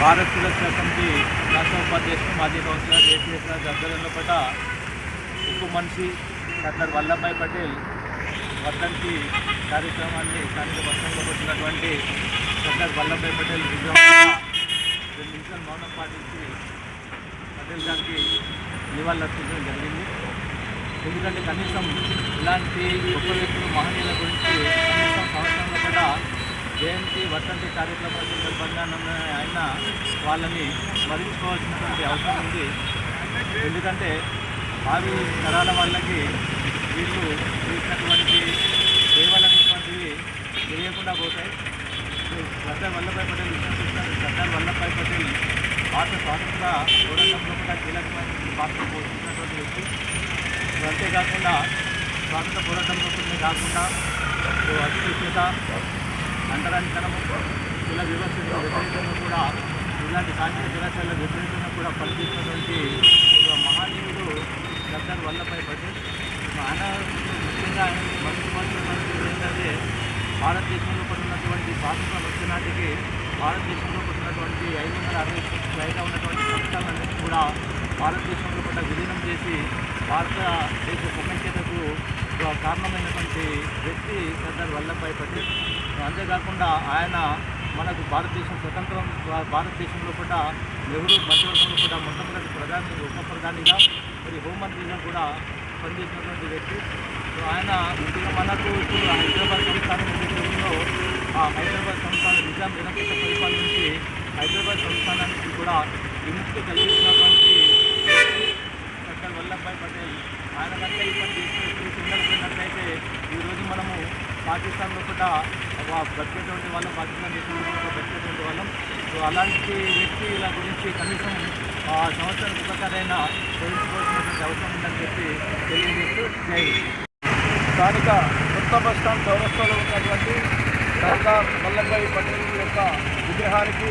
Bharat assembly రాష్ట్ర ఉపాధ్యక్షుడు మాజీ కౌన్సిలర్ ఏపీఎస్ ఆధ్వర్యంలో పట ఉక్కు మనిషి సర్దార్ వల్లభాయ్ పటేల్ వర్ధంతి కార్యక్రమాన్ని స్థానిక పట్టణంలో పెట్టినటువంటి సర్దార్ వల్లభాయ్ పటేల్ విగ్రహం రెండు నిమిషాలు మౌనం పాటించి పటేల్ గారికి నివాళులర్పించడం జరిగింది. ఎందుకంటే కనీసం ఇలాంటి గొప్ప వ్యక్తులు మహనీయుల గురించి జయంతి వర్ధంతి కార్యక్రమాల సందర్భంగా ఆయన వాళ్ళని స్మరించుకోవాల్సినటువంటి అవసరం ఉంది. ఎందుకంటే భావి తరాల వాళ్ళకి వీళ్ళు చేసినటువంటి సేవలు అనేటువంటివి తెలియకుండా పోతాయి. సర్దార్ వల్లభాయ్ పటేల్ విషయం సర్దార్ వల్లభాయ్ పటేల్ భారత స్వాతంత్ర పోరాటంలో కూడా కీలకమైన పాత్ర పోషించినటువంటి వ్యక్తి. అంతేకాకుండా స్వాతంత్ర పోరాటంలో కాకుండా సో అంటరానితనము కుల వ్యవస్థకు వ్యతిరేకంగా కూడా ఇలాంటి సాంఘిక జలాశయాల వ్యతిరేకంగా కూడా పనిచేసినటువంటి ఒక మహానీయుడు సర్దార్ వల్లభాయ్ పటేల్. ఆయన ముఖ్యంగా ఆయన మనసు ఏంటంటే భారతదేశంలో ఉన్నటువంటి స్వాతంత్ర వచ్చినాటికి భారతదేశంలో పడినటువంటి ఐదు వందల అరవై పైగా ఉన్నటువంటి సంస్థలన్నింటినీ కూడా భారతదేశంలో కూడా విలీనం చేసి భారతదేశ సమైక్యతకు కారణమైనటువంటి వ్యక్తి సర్దార్ వల్లభాయ్ పటేల్. అంతేకాకుండా ఆయన మనకు భారతదేశం స్వతంత్రం భారతదేశంలో కూడా నెహ్రూ మంత్రివర్గంలో కూడా మొట్టమొదటి ప్రధాని ఉప ప్రధానిగా మరి హోంమంత్రిగా కూడా పనిచేసినటువంటి వ్యక్తి. సో ఆయన ముఖ్యంగా మనకు ఇప్పుడు హైదరాబాద్ సంస్థానం ఏదైతే ఆ హైదరాబాద్ సంస్థానం నిజాం నిరంకుశ పరిపాలన నుంచి హైదరాబాద్ సంస్థానానికి కూడా విముక్తి కలిగించినటువంటి డాక్టర్ సర్దార్ వల్లభాయ్ పటేల్. ఆయన కంటే ఈ పని ఈరోజు మనము పాకిస్తాన్లో కూడా బతికేటువంటి వాళ్ళం పాకిస్తాన్ దేశంలో బతికేటువంటి వాళ్ళం. సో అలాంటి వ్యక్తి ఇలా గురించి కనీసం ఆ, సంవత్సరానికి ఒకసారైనా తెలుసుకోవాల్సినటువంటి అవసరం ఉందని చెప్పి తెలియజేస్తూ జై స్థానిక కొత్త బస్ స్టాండ్ చౌరస్తాలో ఉన్నటువంటి సర్దార్ వల్లభాయ్ పటేల్ యొక్క విగ్రహానికి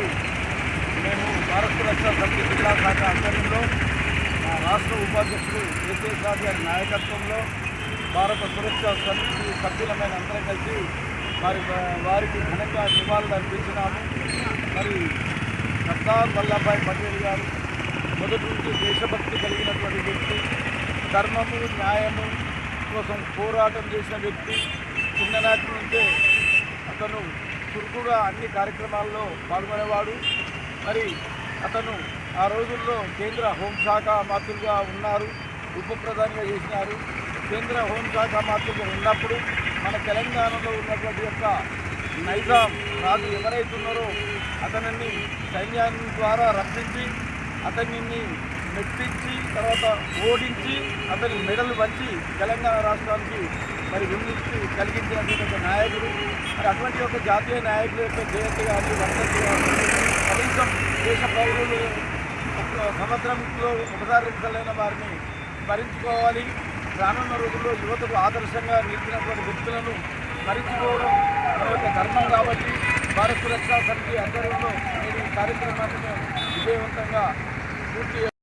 మేము భారత రక్షణ సమితి జిల్లా శాఖ ఆధ్వర్యంలో రాష్ట్ర ఉపాధ్యక్షుడు కేసీఆర్ గారి నాయకత్వంలో భారత సురక్షా సమితి సభ్యులమైన అందరం కలిసి మరి వారికి ఘనంగా నివాళులు అర్పించినాము. మరి సర్దార్ వల్లభాయ్ పటేల్ గారు మొదటి నుంచి దేశభక్తి కలిగినటువంటి వ్యక్తి ధర్మము న్యాయము కోసం పోరాటం చేసిన వ్యక్తి చిన్ననాటి నుంచే అతను చురుకుగా అన్ని కార్యక్రమాల్లో పాల్గొనేవాడు. మరి అతను ఆ రోజుల్లో కేంద్ర హోంశాఖ మంత్రులుగా ఉన్నారు ఉప ప్రధానిగా చేసినారు. కేంద్ర హోంశాఖ మంత్రులుగా ఉన్నప్పుడు మన తెలంగాణలో ఉన్నటువంటి యొక్క నైజాం రాజు ఎవరైతే ఉన్నారో అతనిని సైన్యాన్ని ద్వారా రక్షించి అతనిని మెప్పించి తర్వాత ఓడించి అతని మెడలు వంచి తెలంగాణ రాష్ట్రానికి మరి విముక్తి కలిగించినటువంటి ఒక నాయకుడు. మరి అటువంటి యొక్క జాతీయ నాయకుల యొక్క జయంతి కానీ వర్ధంతి కానీ కనీసం దేశ పౌరులు సముద్రంలో సంవత్సరంలో ఒకసారి రెండుసార్లైన వారిని స్మరించుకోవాలి. రానున్న రోజుల్లో యువతకు ఆదర్శంగా నిలిచినటువంటి వ్యక్తులను మరిచిపోవడం మన యొక్క ధర్మం కాబట్టి భారత సురక్షా సమితి ఆధ్వర్యంలో ఈ కార్యక్రమాన్ని విజయవంతంగా పూర్తి